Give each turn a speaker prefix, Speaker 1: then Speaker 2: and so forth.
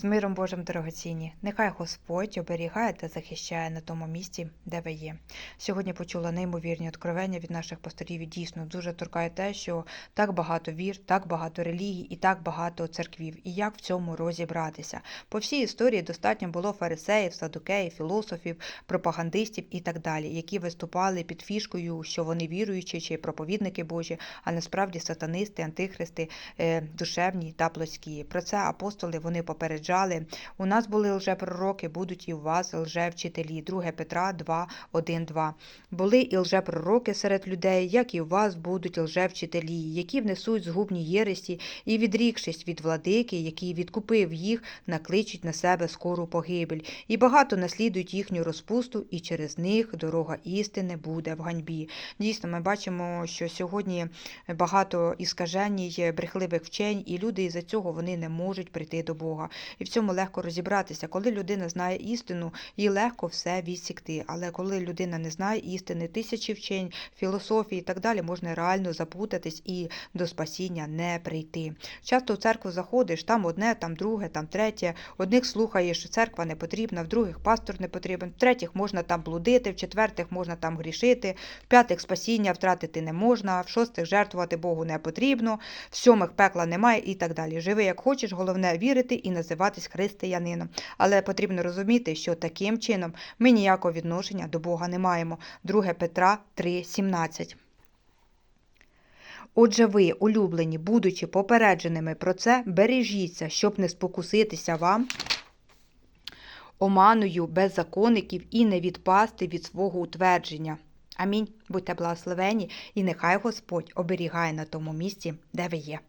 Speaker 1: З миром Божим дорогоцінні, нехай Господь оберігає та захищає на тому місці, де ви є. Сьогодні почула неймовірні откровення від наших пасторів. І дійсно дуже торкає те, що так багато вір, так багато релігій і так багато церквів. І як в цьому розібратися? По всій історії достатньо було фарисеїв, садукеїв, філософів, пропагандистів і так далі, які виступали під фішкою, що вони віруючі чи проповідники Божі, а насправді сатанисти, антихристи, е, душевні та плотські. Про це апостоли вони попереджали. У нас були лжепророки, будуть і у вас лжевчителі. 2 Петра 2, 1, 2. Були і лжепророки серед людей, як і у вас будуть лжевчителі, які внесуть згубні єресі і, відрікшись від владики, який відкупив їх, накличуть на себе скору погибель. І багато наслідують їхню розпусту, і через них дорога істини буде в ганьбі. Дійсно, ми бачимо, що сьогодні багато іскаженій, брехливих вчень, і люди із-за цього вони не можуть прийти до Бога. І в цьому легко розібратися. Коли людина знає істину, їй легко все відсікти. Але коли людина не знає істини, тисячі вчень, філософії і так далі, можна реально запутатись і до спасіння не прийти. Часто в церкву заходиш, там одне, там друге, там третє. Одних слухаєш, церква не потрібна, в других пастор не потрібен, в третіх можна там блудити, в четвертих можна там грішити, в п'ятих спасіння втратити не можна, в шостих жертвувати Богу не потрібно, в сьомих пекла немає і так далі. Живи як хочеш, головне вірити і називатись християнином. Але потрібно розуміти, що таким чином ми ніякого відношення до Бога не маємо. 2 Петра 3,17. Отже, ви, улюблені, будучи попередженими про це, бережіться, щоб не спокуситися вам оманою беззаконників і не відпасти від свого утвердження. Амінь. Будьте благословені, і нехай Господь оберігає на тому місці, де ви є.